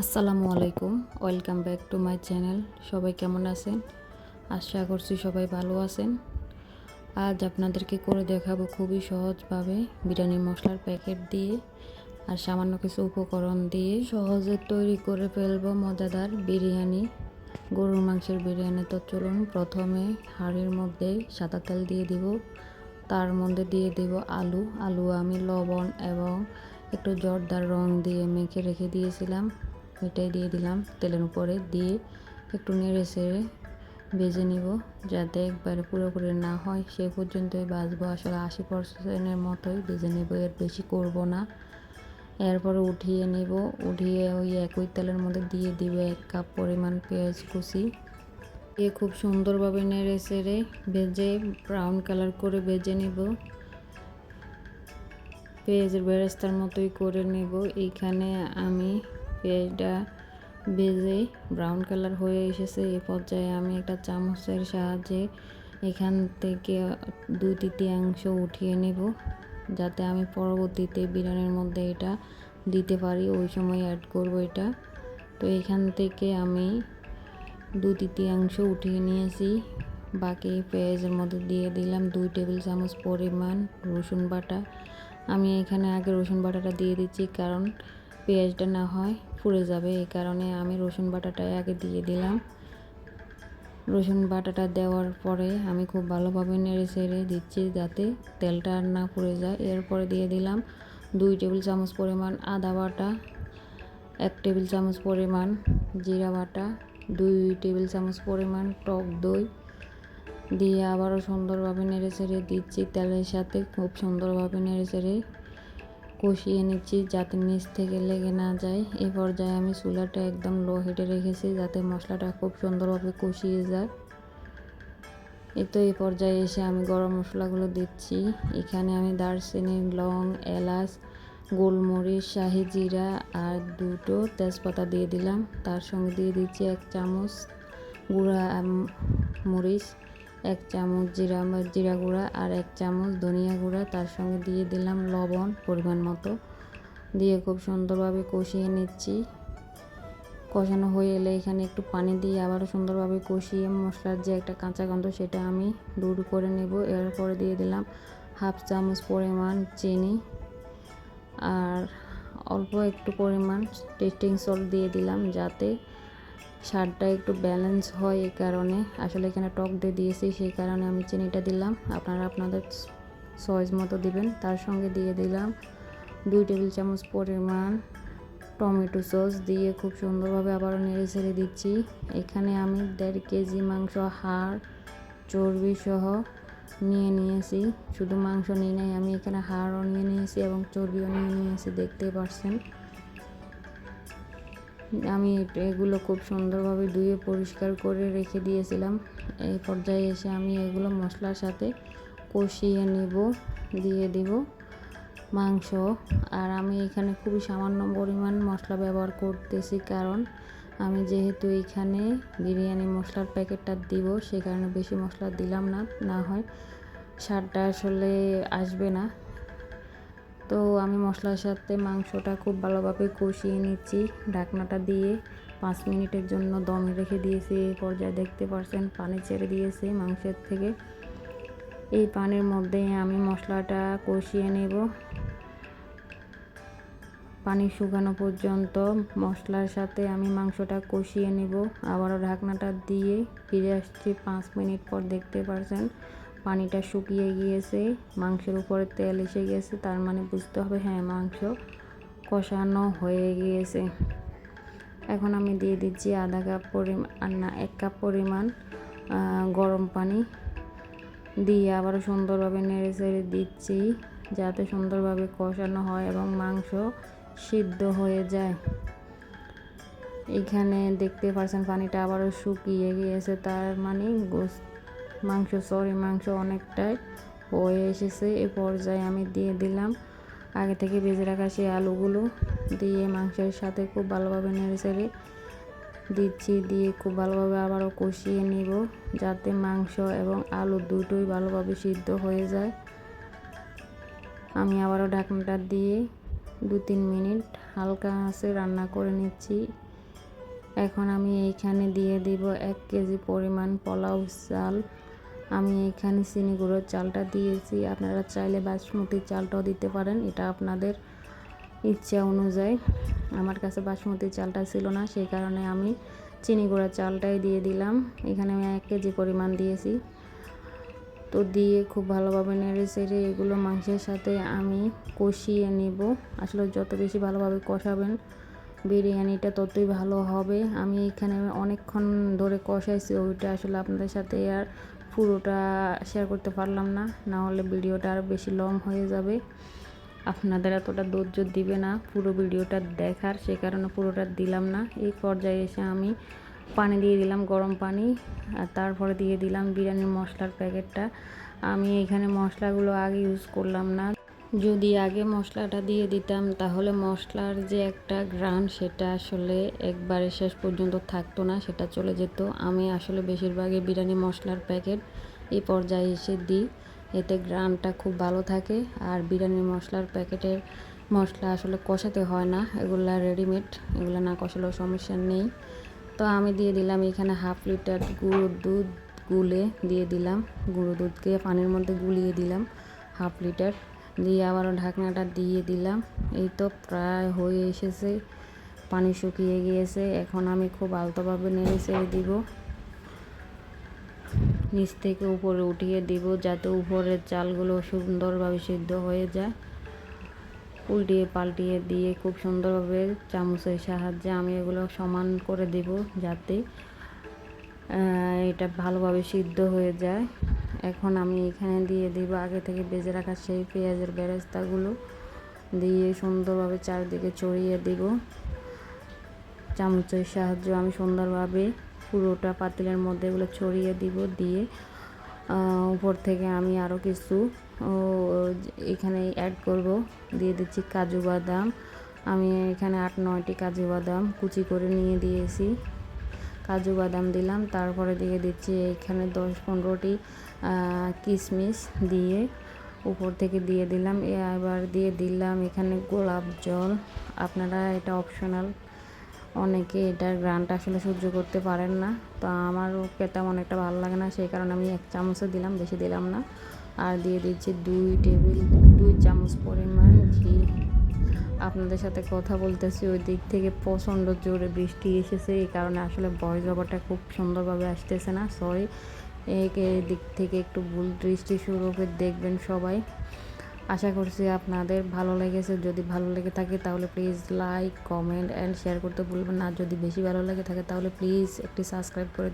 আসসালামু আলাইকুম, welcome back to my channel. সবাই কেমন আছেন? আশা করছি সবাই ভালো আছেন। আজ আপনাদেরকে করে দেখাবো খুবই সহজভাবে বিরিয়ানি মশলার প্যাকেট দিয়ে আর সামান্য কিছু উপকরণ দিয়ে সহজে তৈরি করে ফেলব মজাদার বিরিয়ানি। গরুর মাংসের বিরিয়ানি তো চলুন, প্রথমে হাঁড়ির মধ্যে সাদা তেল দিয়ে দিব। তার মধ্যে দিয়ে দিব আলু। আলু আমি লবণ এবং একটু জর্দার রং দিয়ে মেখে রেখে দিয়েছিলাম। এটাই দিয়ে দিলাম তেলের উপরে দিয়ে একটু নেড়ে চেড়ে ভেজে নিব যাতে একবারে পুরোপুরি না হয়। সে পর্যন্তই বাজবো আসলে আশি পার্সেন্টের মতোই ভেজে নেব, এর বেশি করব না। এরপরে উঠিয়ে নিব, উঠিয়ে ওই একই তেলের মধ্যে দিয়ে দিব এক কাপ পরিমাণ পেঁয়াজ কুচি। দিয়ে খুব সুন্দরভাবে নেড়ে চেড়ে ভেজে ব্রাউন কালার করে ভেজে নেব। পেঁয়াজের বেরেস্তার মতোই করে নেব। এইখানে আমি পেঁয়াজটা ভেজে ব্রাউন কালার হয়ে এসেছে। এ পর্যায়ে আমি একটা চামচের সাহায্যে এখান থেকে দুই তৃতীয়াংশ উঠিয়ে নেব, যাতে আমি পরবর্তীতে বিরিয়ানির মধ্যে এটা দিতে পারি। ওই সময় অ্যাড করব এটা। তো এখান থেকে আমি দু তৃতীয়াংশ উঠিয়ে নিয়েছি। বাকি পেঁয়াজের মধ্যে দিয়ে দিলাম দুই টেবিল চামচ পরিমাণ রসুন বাটা। আমি এখানে আগে রসুন বাটাটা দিয়ে দিচ্ছি, কারণ পেঁয়াজটা না হয়, পুড়ে যাবে। এই কারণে আমি রসুন বাটাটাই আগে দিয়ে দিলাম। রসুন বাটাটা দেওয়ার পরে আমি খুব ভালোভাবে নেড়ে ছেড়ে দিচ্ছি যাতে তেলটা আর না পুড়ে যায়। এরপরে দিয়ে দিলাম দুই টেবিল চামচ পরিমাণ আদা বাটা, এক টেবিল চামচ পরিমাণ জিরা বাটা, দুই টেবিল চামচ পরিমাণ টক দই। দিয়ে আবারও সুন্দরভাবে নেড়ে ছেড়ে দিচ্ছি তেলের সাথে, খুব সুন্দরভাবে নেড়ে ছেড়ে কষিয়ে নিচ্ছি যাতে নিচ থেকে লেগে না যায়। এই পর্যায়ে আমি চুলাটা একদম লো হিটে রেখেছি যাতে মশলাটা খুব সুন্দরভাবে কষিয়ে যায়। এই তো এই পর্যায়ে এসে আমি গরম মশলাগুলো দিচ্ছি। এখানে আমি দারচিনি, লং, এলাচ, গোলমরিচ, শাহি জিরা আর দুটো তেজপাতা দিয়ে দিলাম। তার সঙ্গে দিয়ে দিচ্ছি এক চামচ গুঁড়া মরিচ এক চামচ জিরা জিরা গুঁড়া আর এক চামচ ধনিয়া গুঁড়া। তার সঙ্গে দিয়ে দিলাম লবণ পরিমাণ মতো। দিয়ে খুব সুন্দরভাবে কষিয়ে নিচ্ছি। কষানো হয়ে এলে এখানে একটু পানি দিয়ে আবারও সুন্দরভাবে কষিয়ে মশলার যে একটা কাঁচা গন্ধ সেটা আমি দূর করে নেব। এরপরে দিয়ে দিলাম হাফ চামচ পরিমাণ চিনি আর অল্প একটু পরিমাণ টেস্টিং সল্ট দিয়ে দিলাম যাতে স্বাদটা একটু ব্যালেন্স হয় এই কারণে। আসলে এখানে টক দিয়ে দিয়েছি, সেই কারণে আমি চিনিটা দিলাম। আপনারা আপনাদের সয়েজ মতো দিবেন। তার সঙ্গে দিয়ে দিলাম দুই টেবিল চামচ পরিমাণ টমেটো সস দিয়ে খুব সুন্দরভাবে আবারও নেড়ে ছেড়ে দিচ্ছি। এখানে আমি দেড় কেজি মাংস, হাড়, চর্বি সহ নিয়ে নিয়েছি। শুধু মাংস নিয়ে নেই, আমি এখানে হাড়ও নিয়ে নিয়েছি এবং চর্বিও নিয়ে নিয়েছি দেখতে পারছেন। আমি এগুলো খুব সুন্দরভাবে ধুয়ে পরিষ্কার করে রেখে দিয়েছিলাম। এই পর্যায়ে এসে আমি এগুলো মশলার সাথে কষিয়ে নেব, দিয়ে দিব মাংস। আর আমি এখানে খুবই সামান্য পরিমাণ মশলা ব্যবহার করতেছি কারণ আমি যেহেতু এখানে বিরিয়ানি মশলার প্যাকেটটা দিব, সে কারণে বেশি মশলা দিলাম না না হয় স্বাদটা আসলে আসবে না। তো আমি মশলার সাথে মাংসটা খুব ভালোভাবে কষিয়ে নিচ্ছি। ঢাকনাটা দিয়ে পাঁচ মিনিটের জন্য দম রেখে দিয়েছি। এই পর্যায়ে দেখতে পাচ্ছেন পানি ছেড়ে দিয়েছি মাংসের থেকে। এই পানির মধ্যে আমি মশলাটা কষিয়ে নেব। পানি শুকানো পর্যন্ত মশলার সাথে আমি মাংসটা কষিয়ে নেব। আবারও ঢাকনাটা দিয়ে ফিরে আসছি পাঁচ মিনিট পর দেখতে পাচ্ছেন পানিটা শুকিয়ে গিয়েছে, মাংসের উপরে তেল এসে গিয়েছে তার মানে বুঝতে হবে হ্যাঁ মাংস কষানো হয়ে গিয়েছে। এখন আমি দিয়ে দিচ্ছি আধা কাপ পরিমাণ না, এক কাপ পরিমাণ গরম পানি। দিয়ে আবারও সুন্দরভাবে নেড়ে চেড়ে দিচ্ছি, যাতে সুন্দরভাবে কষানো হয় এবং মাংস সিদ্ধ হয়ে যায়। এখানে দেখতে পাচ্ছেন পানিটা আবারও শুকিয়ে গিয়েছে, তার মানে মাংস সরি মাংস অনেকটাই হয়ে এসেছে। এ পর্যায়ে আমি দিয়ে দিলাম। আগে থেকে ভেজে রাখা সেই আলুগুলো দিয়ে মাংসের সাথে খুব ভালোভাবে নেড়ে চেড়ে দিচ্ছি। দিয়ে খুব ভালোভাবে আবারও কষিয়ে নিব যাতে মাংস এবং আলু দুটোই ভালোভাবে সিদ্ধ হয়ে যায়। আমি আবারও ঢাকনাটা দিয়ে দু তিন মিনিট হালকা আঁচে রান্না করে নিচ্ছি। এখন আমি এইখানে দিয়ে দিব এক কেজি পরিমাণ পোলাও চাল। আমি এখানে চিনি গুঁড়োর চালটা দিয়েছি। আপনারা চাইলে বাসমতি চালটাও দিতে পারেন। এটা আপনাদের ইচ্ছা অনুযায়ী। আমার কাছে বাসমতি চালটা ছিল না, সেই কারণে আমি চিনি গুঁড়ার চালটাই দিয়ে দিলাম। এখানে আমি এক কেজি পরিমাণ দিয়েছি। তো দিয়ে খুব ভালোভাবে নেড়ে চেড়ে এগুলো মাংসের সাথে আমি কষিয়ে নেব। আসলে যত বেশি ভালোভাবে কষাবেন বিরিয়ানিটা ততই ভালো হবে। আমি এখানে অনেকক্ষণ ধরে কষাইছি, ওইটা আসলে আপনাদের সাথে আর পুরোটা শেয়ার করতে পারলাম না না হলে ভিডিওটা আরও বেশি লং হয়ে যাবে। আপনাদের এতটা ধৈর্য দিবে না পুরো ভিডিওটা দেখার, সে কারণে পুরোটা দিলাম না। এই পর্যায়ে এসে আমি পানি দিয়ে দিলাম, গরম পানি, আর তারপরে দিয়ে দিলাম বিরিয়ানির মশলার প্যাকেটটা। আমি এখানে মশলাগুলো আগে ইউজ করলাম না। যদি আগে মশলাটা দিয়ে দিতাম, তাহলে মশলার যে একটা গ্রান সেটা আসলে একবারে শেষ পর্যন্ত থাকতো না, সেটা চলে যেত। আমি আসলে বেশিরভাগই বিরিয়ানি মশলার প্যাকেট এই পর্যায়ে এসে দিই। এতে গ্রানটা খুব ভালো থাকে আর বিরিয়ানির মশলার প্যাকেটের মশলা আসলে কষাতে হয় না। এগুলা রেডিমেড এগুলো না কষালেও সমস্যা নেই। তো আমি দিয়ে দিলাম এখানে হাফ লিটার গুঁড়ো দুধ গুলে দিয়ে দিলাম। গুঁড়ো দুধকে পানির মধ্যে গুলিয়ে দিলাম হাফ লিটার দিয়ে আবারও ঢাকনাটা দিয়ে দিলাম। এই তো প্রায় হয়ে এসেছে, পানি শুকিয়ে গিয়েছে। এখন আমি খুব আলতোভাবে নেড়ে চেড়ে দিব। নিচ থেকে উপরে উঠিয়ে দিব যাতে উপরের চালগুলো সুন্দরভাবে সিদ্ধ হয়ে যায়। উল্টিয়ে পাল্টিয়ে দিয়ে খুব সুন্দরভাবে চামচের সাহায্যে আমি এগুলো সমান করে দেব যাতে এটা ভালোভাবে সিদ্ধ হয়ে যায়। এখন আমি এখানে দিয়ে দিব। আগে থেকে বেজে রাখা সেই পেঁয়াজের বেরেস্তাগুলো দিয়ে সুন্দরভাবে চারিদিকে ছড়িয়ে দিব। চামচের সাহায্যে আমি সুন্দরভাবে পুরোটা পাতিলের মধ্যে এগুলো ছড়িয়ে দিব দিয়ে উপর থেকে আমি আরও কিছু এখানে অ্যাড করব। দিয়ে দিচ্ছি কাজু বাদাম। আমি এখানে আট নয়টি কাজু বাদাম কুচি করে নিয়ে দিয়েছি। কাজু বাদাম দিলাম, তারপরে দিয়ে দিচ্ছি এখানে দশ পনেরোটি কিশমিশ দিয়ে উপর থেকে দিয়ে দিলাম। এবার দিয়ে দিলাম এখানে গোলাপ জল। আপনারা এটা অপশনাল অনেকে এটার গ্রানটা আসলে সহ্য করতে পারেন না। তো আমারও তেমন একটা ভালো লাগে না, সেই কারণে আমি এক চামচও দিলাম, বেশি দিলাম না। আর দিয়ে দিচ্ছি দুই টেবিল, দুই চামচ পরিমাণ ঘি। আপনাদের সাথে কথা বলতেছি, ওই দিক থেকে প্রচণ্ড জোরে বৃষ্টি এসেছে, এই কারণে আসলে ভয়েস ওভারটা খুব সুন্দরভাবে আসতেছে না সরি এই দিক থেকে একটু ভুল দৃষ্টি শুরু স্বরূপে দেখবেন সবাই। আশা করছি আপনাদের ভালো লেগেছে, যদি ভালো লেগে থাকে তাহলে please like comment and share করতে ভুলবেন না যদি বেশি ভালো লেগে থাকে তাহলে প্লিজ একটি সাবস্ক্রাইব করে